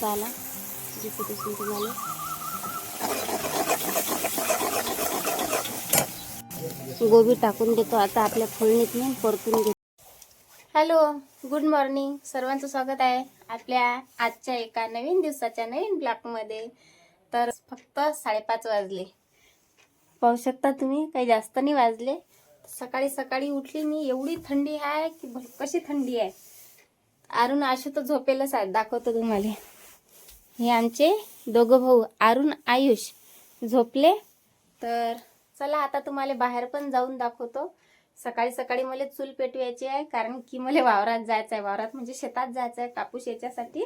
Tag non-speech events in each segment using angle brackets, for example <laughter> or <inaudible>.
मस्त आला. दिसत असेल तुम्हाला. गोबी टाकून देतो आता आपल्या फोडणीतून परतून घेतो. Hello good morning. सर्वांचं स्वागत आहे आपल्या आजच्या एका नवीन दिवसाच्या नवीन ब्लॉकमध्ये तर फक्त साडेपाच वाजले. पाहू शकता तुम्ही काही जास्त नाही वाजले. सकाळी सकाळी उठली मी एवढी थंडी आहे की कशी थंडी आहे. अरुण आशू तर झोपेलच आहे दाखवतो तुम्हाला. हे आमचे दोघं भाऊ अरुण आयुष. झोपले? तर चला आता तुम्हाला बाहेर पण जाऊन दाखवतो. सकाळी सकाळी मला चूल पेटवायची आहे कारण की मला वावरात जायचं आहे. वावरात म्हणजे शेतात जायचं आहे कापूस याच्यासाठी.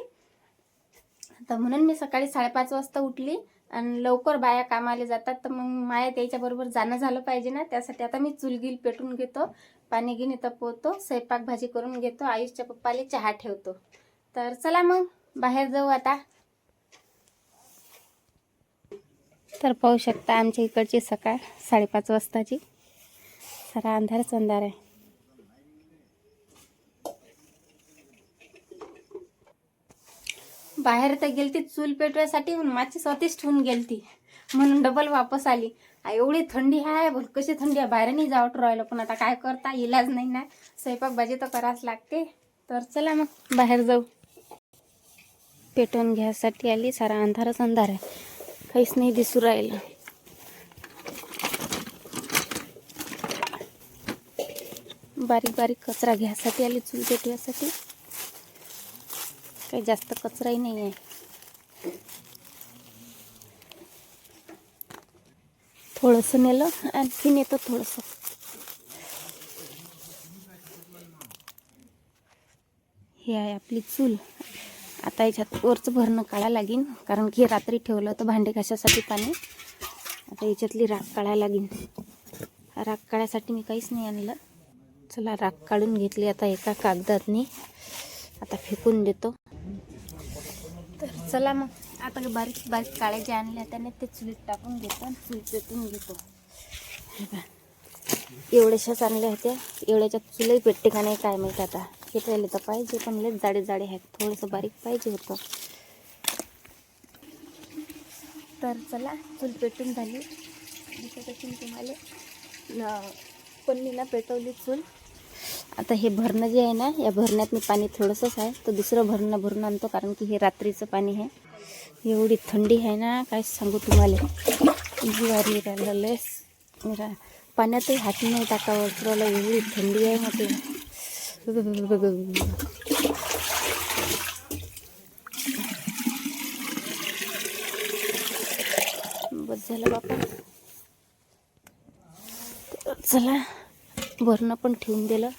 तर म्हणून मी सकाळी साडेपाच वाजता उठली आणि लवकर बाया कामाला जातात. तर मग माया त्याच्याबरोबर जाणं झालं पाहिजे ना. त्यासाठी आता मी चुलगिल पेटून घेतो पाणी गिनी तपवतो स्वयंपाक भाजी करून घेतो आयुषच्या पप्पाला चहा ठेवतो. तर चला मग बाहेर जाऊ आता. तर पाहू शकता आमच्या इकडची सकाळ साडेपाच वाजताची. सारा अंधारच अंधार आहे. बाहेर तर गेलती चूल पेटवायसाठी पण माझी स्वतःच ठेवून गेलती. म्हणून डबल वापस आली. एवढी थंडी आहे बोल कशी थंडी आहे? बाहेर नाही जावट राहिलं पण आता काय करता? इलाज नाही ना. स्वयंपाक भाजी तर करावंच लागते. तर चला मग बाहेर जाऊ. पेटवून घ्यायसाठी आली. सारा अंधारच अंधार आहे. काहीच नाही दिसू राहिलं. बारीक बारीक कचरा घ्यायसाठी आली चूल पेटवायसाठी काही जास्त कचराही नाही आहे. थोडंसं नेलं आणखी नेतो थोडंसं. हे आहे आपली चूल. आता याच्यात वरचं भरणं काढायला लागीन कारण की रात्री ठेवलं होतं भांडे घासासाठी पाणी. आता याच्यातली राख काढायला लागेन. राख काढायसाठी मी काहीच नाही आणलं. चला राख काढून घेतली आता एका कागदातनी. आता फेकून देतो. तर चला मग आता बारीक बारीक काळे जे आणले त्याने ते चुलीत टाकून घेतो आणि चूल पेटून घेतो. एवढ्याशाच आणल्या होत्या. एवढ्याच्यात चुलही पेटते का नाही काय माहीत आता. हे राहिले तर पाहिजे पण लय जाडे जाडे आहेत. थोडंसं बारीक पाहिजे होतं. तर चला चूल पेटून झाली. दिसत असेल तुम्हाला पन्नीला पेटवली चूल. आता हे भरणं जे आहे ना या भरण्यात मी पाणी थोडंसंच आहे. तर दुसरं भरणं भरून आणतो कारण की हे रात्रीचं पाणी आहे. एवढी थंडी आहे ना काय सांगू तुम्हाला. जिवारी राहिलं लस पाण्यातही हात नाही टाकावं. तुला एवढी थंडी आहे मग बस झालं बापा. तर चला भरणं पण ठेवून दिलं.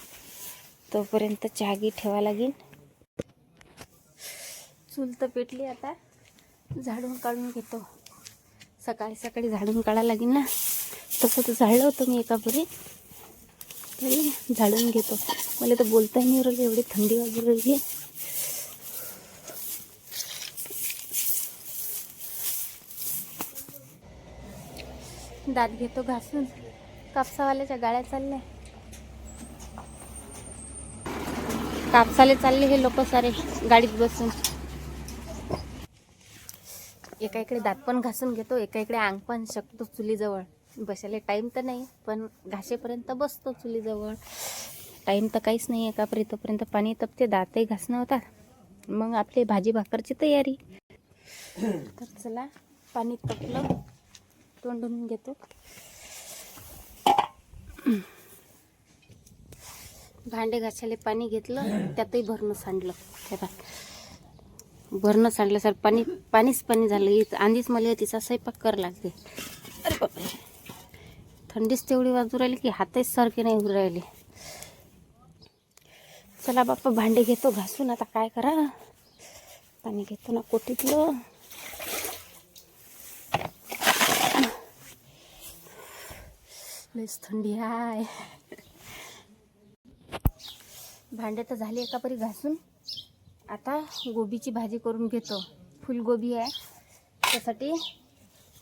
तोपर्यंत चहागी ठेवा लागेल. चूल तर पेटली आता. झाडून काढून घेतो. सकाळी सकाळी झाडून काढा लागेल ना. तसं तर झाडलं होतं मी एका बरी तरी झाडून घेतो. मला तर बोलता नाही राहिली एवढी थंडी वाजू राहिली. दात घेतो घासून. कापसावाल्याच्या गाड्या चालल्या. कापसाले चालले हे लोक सारे गाडीत बसून. एका इकडे दात पण घासून घेतो एका इकडे अंग पण शकतो चुलीजवळ. बसायला टाईम तर नाही पण घासेपर्यंत बसतो चुलीजवळ. टाईम तर काहीच नाही आहे कापरी तोपर्यंत पाणी तपते दातही घासणं होतात मग आपली भाजी भाकरची तयारी. तर चला पाणी तपलं तोंडून घेतो. भांडे घासायला पाणी घेतलं त्यातही भरणं सांडलं. हे भरणं सांडलं सर पाणी पाणीच पाणी झालं. आधीच मला तिचा स्वयंपाक कर लागते अरे बापरे. थंडीच तेवढी वाजू राहिली की हातच सारखे नाही उरू राहिले. चला बाप्पा भांडे घेतो घासून आता काय करा? पाणी घेतो ना कोटीतलं. लयच थंडी आहे. भांडे तर झाले एका परी घासून. आता गोबीची भाजी करून घेतो. फुलगोबी आहे. त्यासाठी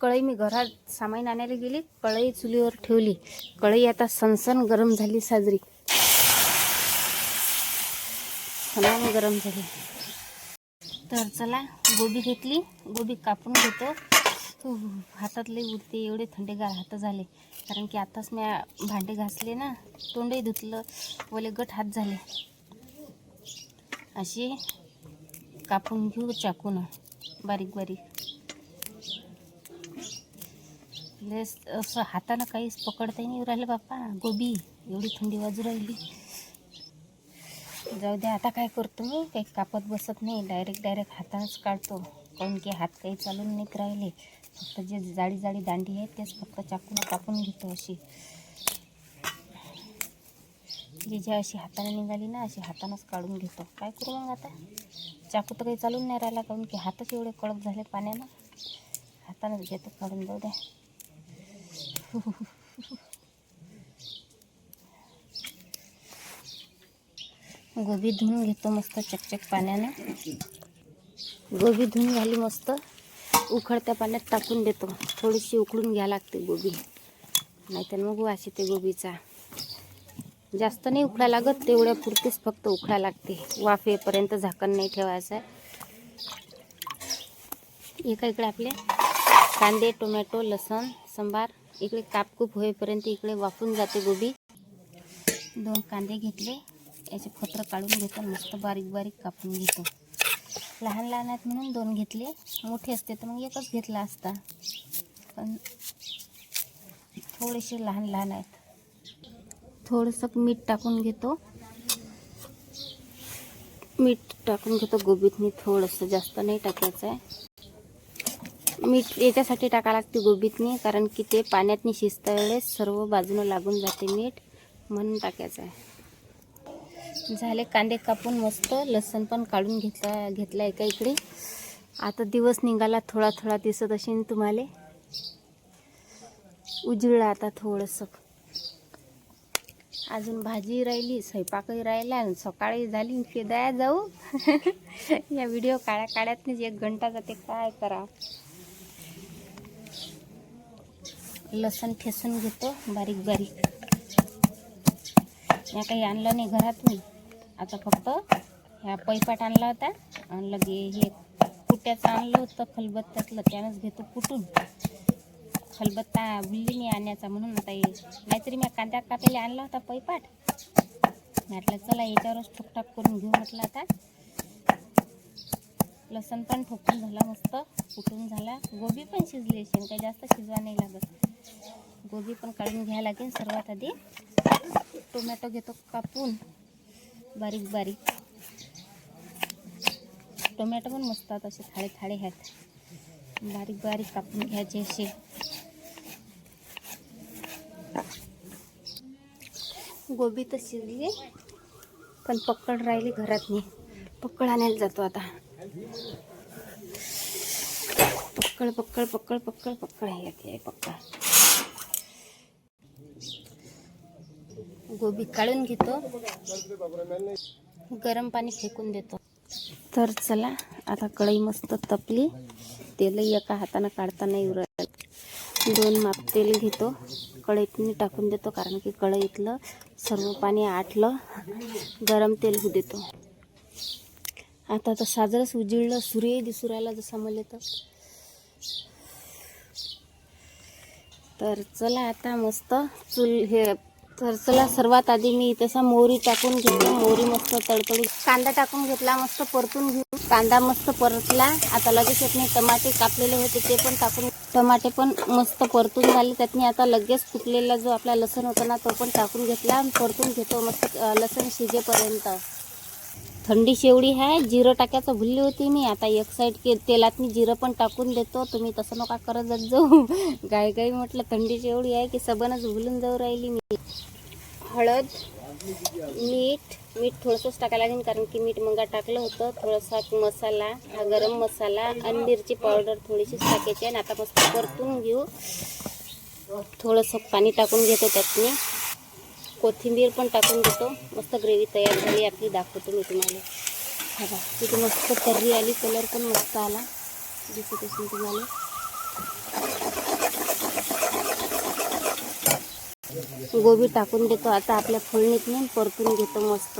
कढई मी घरात सामान आणायला गेली कढई चुलीवर ठेवली. कढई आता सनसन गरम झाली साजरी. समान गरम झाली. तर चला गोबी घेतली गोबी कापून घेतो. हातातले हातात लई उडते एवढे थंडेगार हात झाले. कारण की आताच मी भांडे घासले ना तोंडही धुतलं ओले गट हात झाले. असे कापून घेऊ चाकून बारीक बारीक लेस असं हातानं काहीच पकडता नाही राहिलं बाप्पा. गोबी एवढी थंडी वाजू राहिली. जाऊ द्या आता काय करतो? मी काही कापत बसत नाही. डायरेक्ट डायरेक्ट हातानंच काढतो. काऊन की हात काही चालून नाहीत राहिले. फक्त जे जाडी जाडी दांडी आहे तेच फक्त चाकून कापून घेतो अशी. जी जी अशी हाताने निघाली ना अशी हातानंच काढून घेतो. काय करू मग आता? चाकू तर काही चालून नाही राहिला. काऊन की हातच एवढे कडक झाले पाण्यानं. हातानंच घेतो काढून जाऊ द्या गोबी धुवून घेतो मस्त चकचक पाण्यानं. गोबी धुवून झाली मस्त. उखळत्या पाण्यात टाकून देतो. थोडीशी उकळून घ्या लागते गोबी. नाहीतर मग वास येते गोबीचा. जास्त नाही उकळा लागत तेवढ्या पुरतीच फक्त उकळा लागते. वाफ येईपर्यंत झाकण नाही ठेवायचं. आहे एका इकडे आपले? कांदे टोमॅटो लसण सांबार. इकडे कापकूप होईपर्यंत इकडे वाफून जाते गोबी. दोन कांदे घेतले. याचे फत्र काढून घेतो. मस्त बारीक बारीक कापून घेतो. लहान लहान आहेत म्हणून दोन घेतले. मोठे असते तर मग एकच घेतला असता. पण थोडेसे लहान लहान आहेत. थोडंसं मीठ टाकून घेतो. मीठ टाकून घेतो. गोबीतनी थोडंसं. जास्त नाही टाकायचं आहे मीठ याच्यासाठी टाका लागते गोबीतनी कारण की ते पाण्यातनी शिजतावेळेस सर्व बाजूनं लागून जाते मीठ. म्हणून टाकायचं आहे. झाले कांदे कापून मस्त लसण पण काढून घेतला घेतला एका इकडे. आता दिवस निघाला थोडा थोडा दिसत असेल तुम्हाला. उजळला आता थोडंसं. अजून भाजी राहिली स्वयंपाकही राहिला आणि सकाळी झाली केदाया जाऊ. <laughs> या व्हिडिओ काळ्या काळ्यातनीच एक घंटा जाते काय करा लसूण ठेसून घेतो बारीक बारीक. या काही आणलं नाही घरातून. आता फक्त ह्या पैपाट आणला होता आणि लगे हे कुट्याचं आणलं होतं खलबत्त्यातलं त्यानंच घेतो कुटून खलबत्ता भुलली नाही आणण्याचा म्हणून आता हे नाहीतरी मी कांद्या कापायला आणला होता पैपाट. म्हटलं चला याच्यावरच ठुकठाक करून घेऊ म्हटलं आता. लसण पण ठोकून झाला मस्त कुटून झाला? गोबी पण शिजली असेल काही जास्त शिजवा नाही लागत. गोबी पण काढून घ्यायला लागेल सर्वात आधी. टोमॅटो घेतो कापून. बारीक बारीक. टोमॅटो पण मस्त आहेत असे थाळे थाळे आहेत. बारीक बारीक कापून घ्यायचे असे. गोबी तर शिजली पण पक्कड राहिली घरात मी पक्कड आणायला जातो आता. पक्कड पक्कड पक्कड पक्कड पक्कड हे पकड. पक्कड गोबी काढून घेतो. गरम पाणी फेकून देतो. तर चला आता कढई मस्त तपली. तेलही एका हातानं काढता नाही उरत दोन माप तेल घेतो. कढईतनी टाकून देतो कारण की कढईतलं सर्व पाणी आटलं. गरम तेल होऊ देतो. आता तर साजरंच उजिळलं सूर्यही दिसू राहिला जसा मला तर. तर चला आता मस्त चूल हे तर चला सर्वात आधी मी तसा मोहरी टाकून घेतो. मोहरी मस्त तडतडी कांदा टाकून घेतला मस्त परतून घेऊ. कांदा मस्त परतला. आता लगेच त्यातनी टमाटे कापलेले होते ते पण टाकून टमाटे पण मस्त परतून झाले. त्यातनी आता लगेच फुटलेला जो आपला लसण होता ना तो पण टाकून घेतला. परतून घेतो मस्त लसण शिजेपर्यंत. थंडी शेवडी आहे. जिरं टाकायचं भुलली होती मी. आता एक साईड के तेलात मी जिरं पण टाकून देतो. तुम्ही तसं नका करत जात जाऊ. <laughs> गाय गाई म्हटलं थंडी शेवडी आहे की सबनच भुलून जाऊ राहिली मी. हळद मीठ मीठ थोडंसंच टाकायला लागेल कारण की मीठ मंगा टाकलं होतं. थोडासा मसाला हा गरम मसाला आणि मिरची पावडर थोडीशीच टाकायची आणि आता मस्त परतून घेऊ. थोडंसं पाणी टाकून घेतो त्यात मी. कोथिंबीर पण टाकून देतो. मस्त ग्रेव्ही तयार झाली आपली दाखवतो मी तुम्हाला. हा बघा तिथे मस्त तर्री आली कलर पण मस्त आला. दिसत असून तुम्हाला. गोबी टाकून देतो. आता आपल्या फोडणीत नेऊन परतून घेतो मस्त.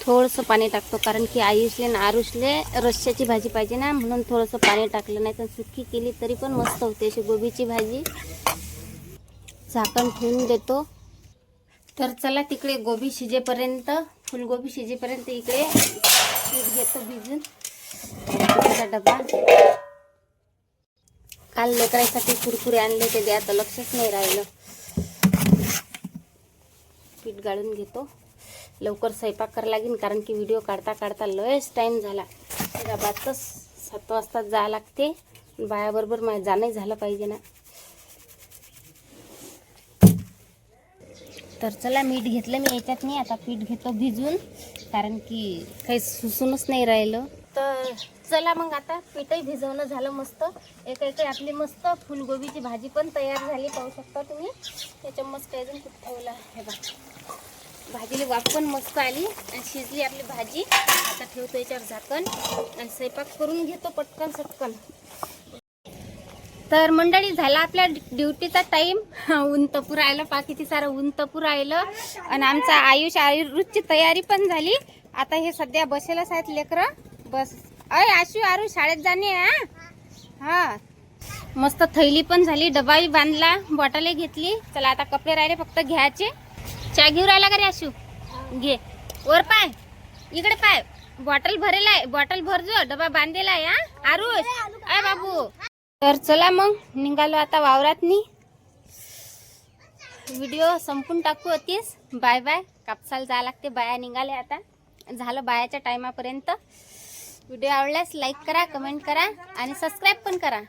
थोडंसं पाणी टाकतो कारण की आयुषले आणि आरुषले रश्श्याची भाजी पाहिजे ना म्हणून थोडंसं पाणी टाकलं नाही. तर सुकी केली तरी पण मस्त होते अशी गोबीची भाजी. झाकण ठेवून देतो. तर चला तिकडे गोबी शिजेपर्यंत फुलगोबी शिजेपर्यंत इकडे पीठ घेतो भिजून. डबा. काल लेकरायसाठी कुरकुरे आणले ते द्याचं लक्षच नाही राहिलं. पीठ गाळून घेतो. लवकर स्वयंपाक करायला लागेल कारण की व्हिडिओ काढता काढता लयच टाईम झाला. डबातच सात वाजता जा लागते. बायाबरोबर माझं जाणंही झालं पाहिजे ना. तर चला मीठ घेतलं. मी याच्यात नाही आता पीठ घेतो भिजून. कारण की काही सुसूनच नाही राहिलं. तर चला मग आता पीठही भिजवणं झालं मस्त. एक एक आपली मस्त फुलगोबीची भाजी पण तयार झाली पाहू शकता तुम्ही. त्याच्या मस्त अजून खूप ठेवला हे बघ. भाजीला वाफ पण मस्त आली आणि शिजली आपली भाजी. आता ठेवतो याच्यावर झाकण आणि स्वयंपाक करून घेतो पटकन सटकन. तर मंडळी झाला आपल्या ड्युटीचा टाईम ऊन तपू राहिलं पा किती सारं ऊन तपू राहिलं आणि आमचा आयुष आयुर्वेदची तयारी पण झाली. आता हे सध्या बसेलच आहेत लेकरं. बस. अय आशू आरू शाळेत जाणे हा? हा. मस्त थैली पण झाली डबाही बांधला बॉटलही घेतली. चला आता कपडे राहिले फक्त घ्यायचे. चहा घेऊ राहिला का रे आशू? घे. वर पाय. इकडे पाय. बॉटल भरेल आहे. बॉटल भरजो डबा बांधलेला आहे हा? आरुष. अय बाबू. तर चला मग निघालो आता वावरातनी. व्हिडिओ संपून टाकू होतीस बाय बाय. कापसाला जावं लागते बाया निघाले आता. झालं बायाच्या टायमापर्यंत. व्हिडिओ आवडल्यास लाईक करा कमेंट करा आणि सबस्क्राईब पण करा.